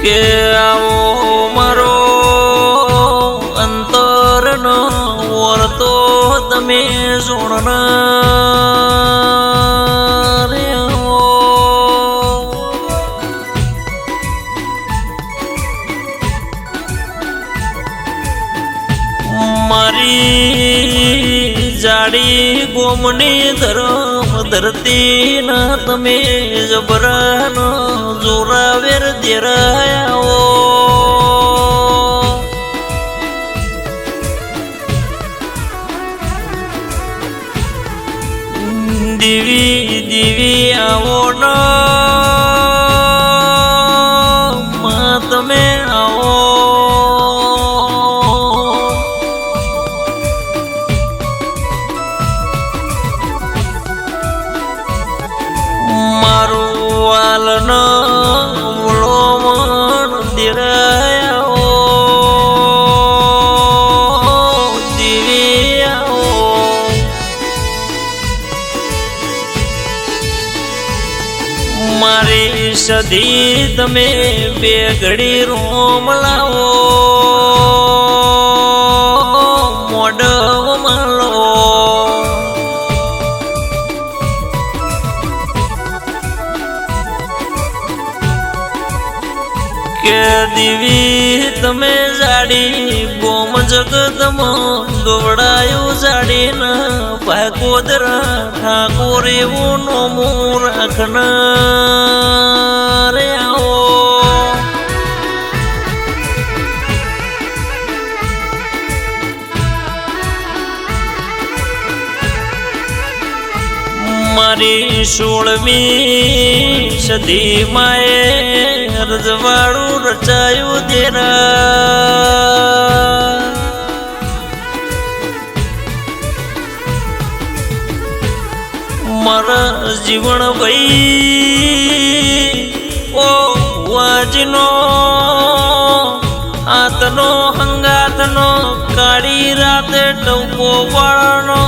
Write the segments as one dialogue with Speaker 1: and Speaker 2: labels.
Speaker 1: કે આવો મારો અંતરનો વર્તો તમે હો. મારી જાડી ગોમની ધરમ ધરતી ના તમે જબરાન જોરાવેર દેરાયાઓ મારી સદી તમે બે ઘડી રોમ લાવો. મોઢમાં લો કે દીવી તમે જાડી ગોમ જગતમાં દોવડાયું જાડીને. ભાગોદરા ઠાકોર એવું નોમું રાખનાર આવો મારી સોળમી સદી માએ રજવાડું રચાયું તેરા. મારા જીવન ભાઈ ઓ વાજનો આતનો, હંગાતનો, કાળી રાતે ટવકો વાળાનો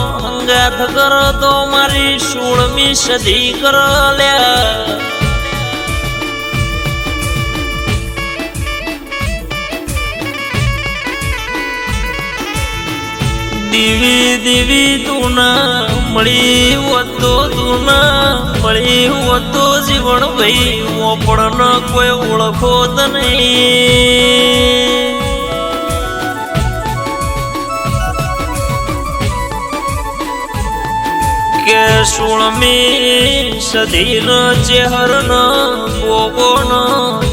Speaker 1: હંગાત કર તો મારી સોળમી સદી કર લ્યા. દીવી દીવી તું મળી હોતો તું મળી હોતો જીવન ભાઈ ઓપણ કોઈ ઓળખો તો નહીં સુળમી સધીર ચેહર ન ગોગો ન,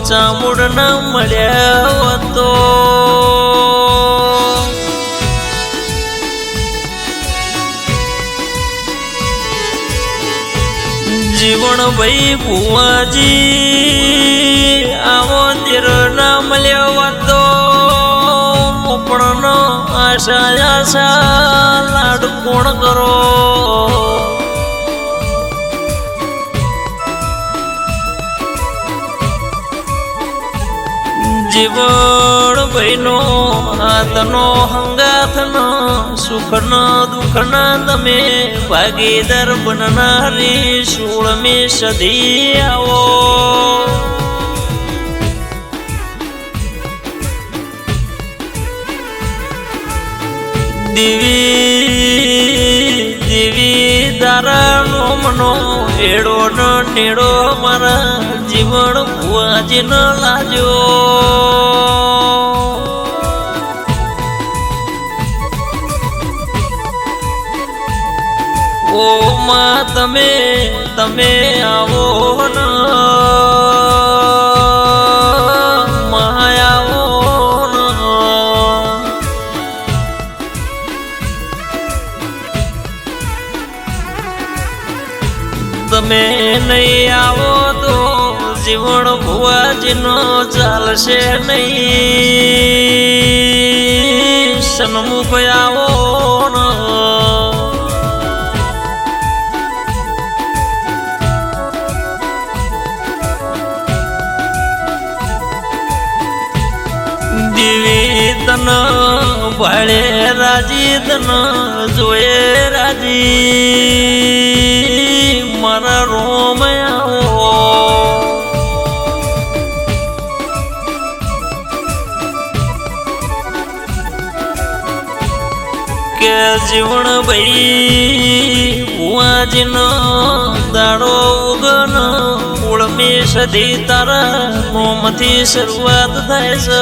Speaker 1: ચામુડ ન મળ્યા હતો. જીવન ભાઈ ભુવાજી આવો તેર ના મળ્યો તો. પણ આશા આશા લાડ કોણ કરો? જીવન ભાઈનો હાથનો હંગાથનો, સુખનો, દુઃખના તમે ભાગીદાર બનનારી સોળમી સદી આવો. દેવી દેવી દારાનો મનો, એડો ન નેડો મારા જીવન ભુવાજી ન લાજો. તમે તમે આવો તમે નહીં આવો તો જીવણ ભુવાજીનો ચાલશે નહીં. સન્મુખ આવો ભળે રાજી ધન જોયે રાજી. મારા રોમ કે જીવણ ભાઈ વાજનો દાડો ઉગનો ઉળમી સધી તારા મોમથી શરૂઆત થાય છે.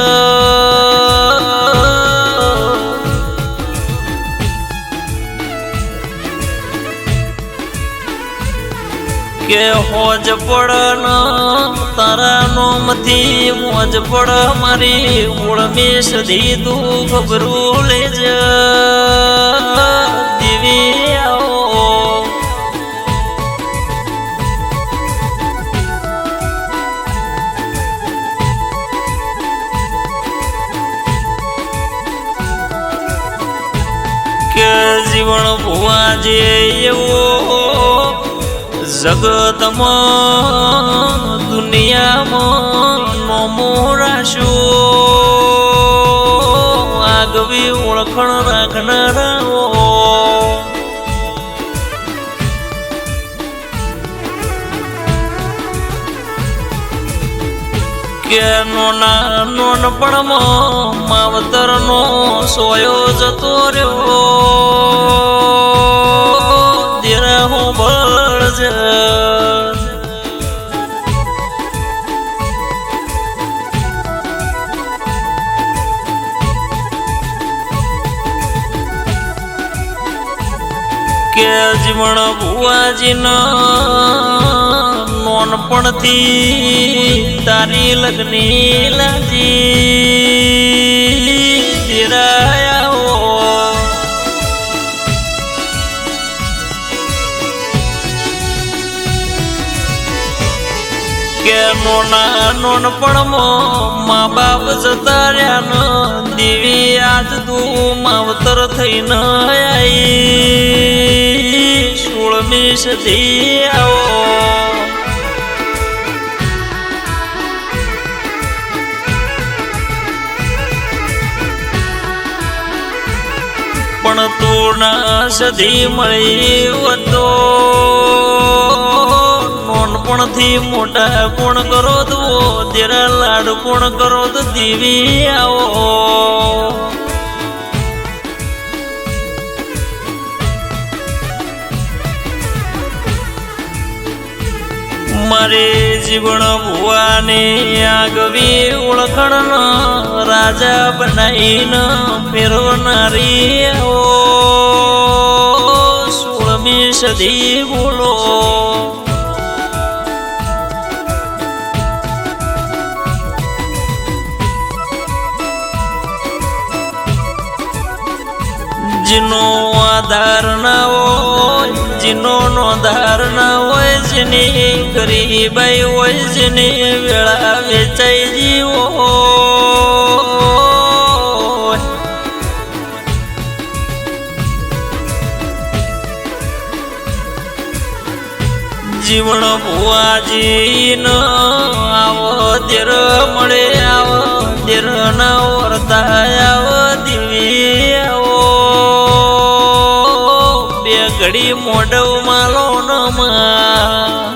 Speaker 1: હોજ પડ તારા નોમથી મોજ પડ, મારી ઉળમી સધી તું ખબરું લેજ. દીવી જીવન ભુવા જે એવો જગતમાં દુનિયામાં નોમો રાશો આગવી ઓળખણ રાખનારાઓ. કે નોના નોનપણમાં માવતરનો સોયો જતો રહ્યો. કે બુઆજીનો નોનપણથી તારી લગ્ની લાજી દિરાયા. કે નોના નોનપણમાં મા બાપ જતા રહ્યા દેવી આજ તું માવતર થઈને આઈ. સદી આવો. પણ તું ના સધી મળી હતો નાનપણથી મોટા કોણ કરો તો તેરા લાડ કોણ કરો તો દેવી આવો. મારે જીવન ભુવાને આગવી ઓળખણ રાજા બનાવીને ફેરવનારી સોળમી સદી બોલો. જીનો આધાર ના હોય જીનો નો ધાર ના હોય, જેની ગરીબાઈ હોય, જેની વેળા વેચાઈ જીવો જીવન ભુવાજી ન આવો, દેર મળે આવો દેર ના ઓરતા આવો, દેવી આવો. ઘડી મોડવ માલો નમા.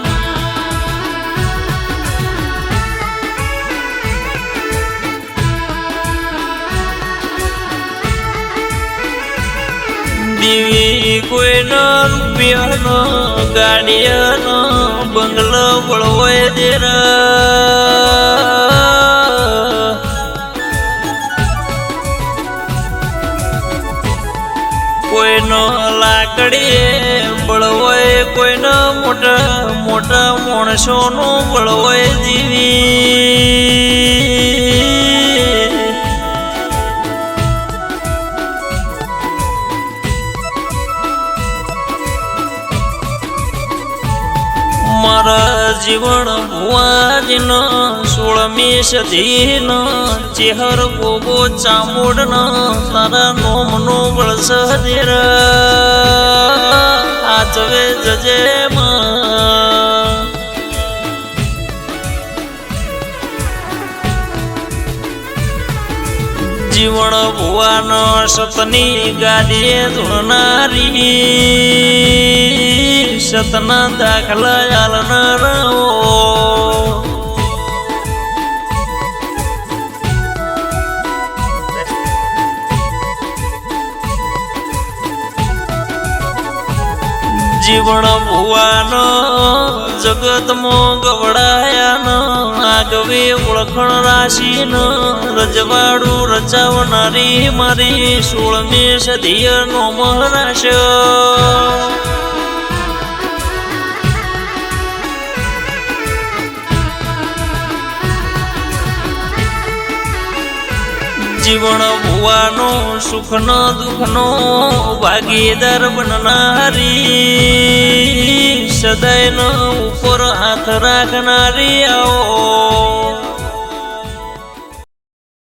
Speaker 1: દીવી કોઈનો રૂપિયાનો ગાડીયાનો બંગલો વળવાય દેરા. કોઈનો લાકડી બળવોય કોઈનો મોટા મોટા માણસોનો બળવય જીવી. મારા જીવન ભુવાજીનો સોળમી સદીનો ચેહર ગોગો ચામુડનો તારા નોમનો વળસદેર આચવે જજે માં. જીવણ ભુવાન સતની ગાડીએ ધોનારી. સતના દાખલા આલનારાઓ જીવણ જગત જગતમાં ગવડાયાનો આગવે ઓળખણ રાશિનો રજવાડું રચાવનારી મારી સોળમી સદીય નો મહારાશ. જીવન ભુવાનો સુખનો દુઃખનો ભાગીદાર બનનારી સદાયનો ઉપર હાથ રાખનારી આવો.